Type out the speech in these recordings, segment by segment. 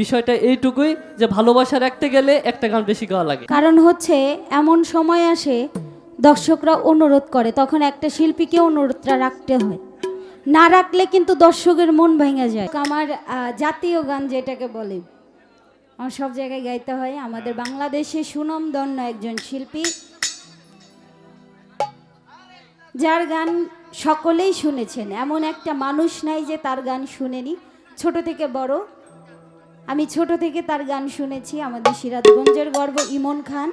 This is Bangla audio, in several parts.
বিষয়টা এইটুকুই যে ভালোবাসা রাখতে গেলে একটা গান বেশি গাওয়া লাগে। কারণ হচ্ছে, এমন সময় আসে, দর্শকরা অনুরোধ করে, তখন একটা শিল্পীকে অনুরোধটা রাখতে হয়। না রাখলে কিন্তু দর্শকের মন ভেঙে যায়। আমার জাতীয় গান যেটাকে বলে, আমার সব জায়গায় গাইতে হয়। আমাদের বাংলাদেশে সুনম সুনামধন্য একজন শিল্পী। যার গান সকলেই শুনেছেন। এমন একটা মানুষ নাই যে তার গান শুনেনি। ছোট থেকে বড় আমি ছোট থেকে তার গান শুনেছি, আমাদের সিরাজগঞ্জের গর্ব ইমন খান।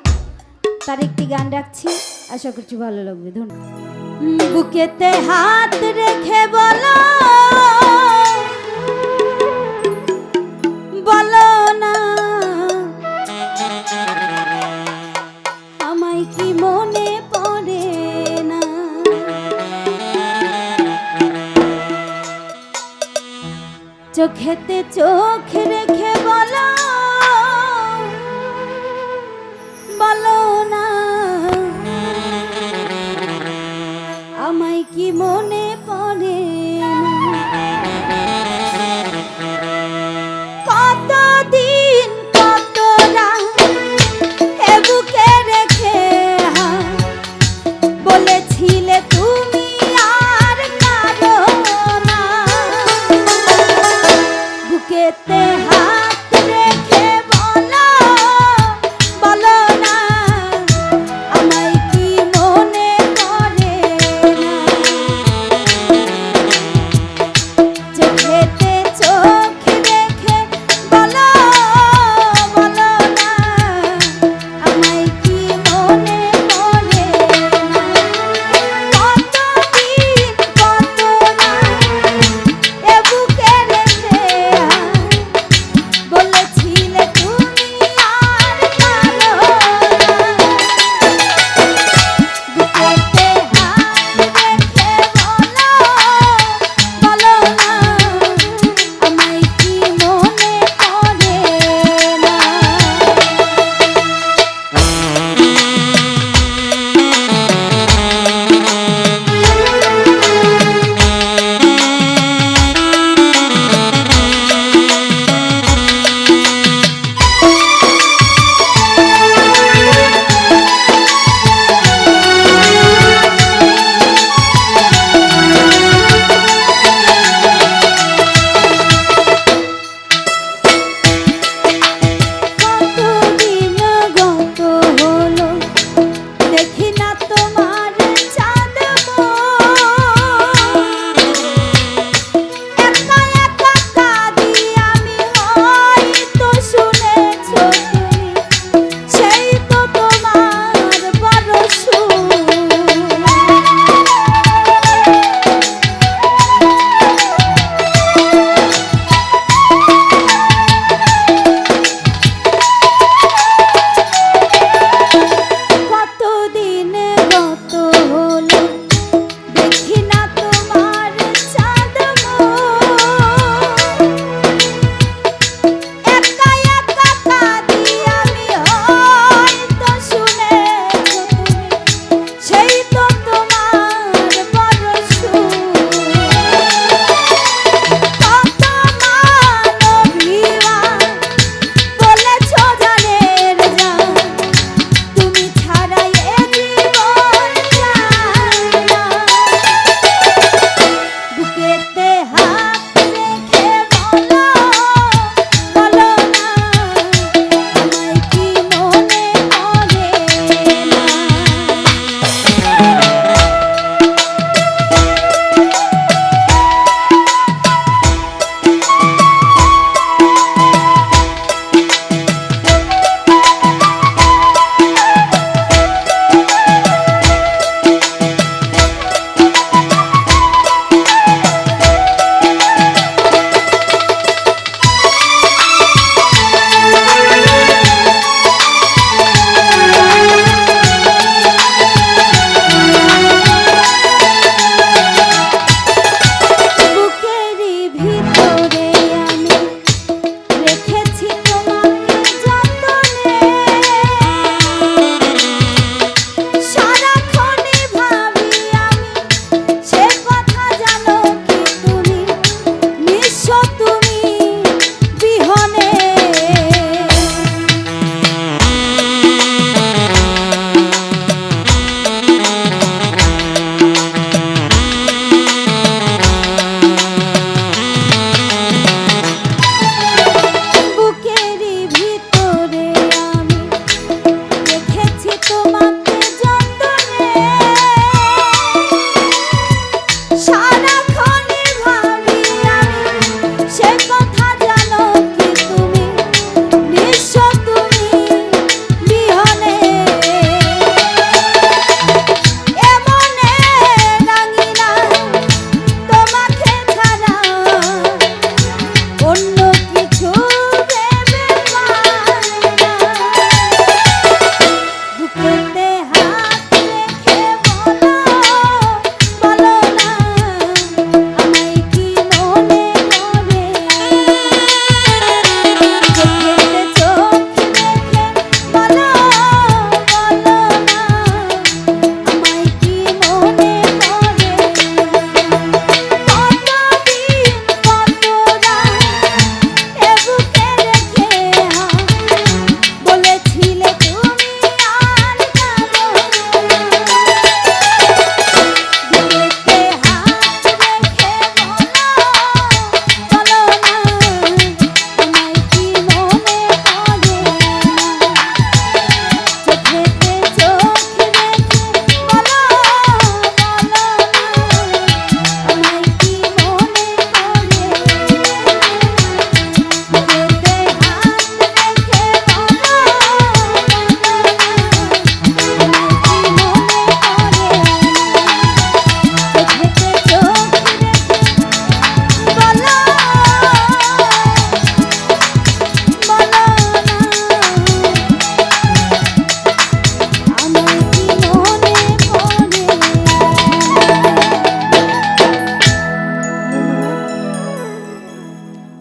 তার একটি গান রাখছি, আশা করছি ভালো লাগবে, ধন্যবাদ। বুকেতে হাত রেখে বলো বলো না, আমায় কি মনে পড়ে না? চোখেতে চোখ রেখে বলো না। আমায় কি মনে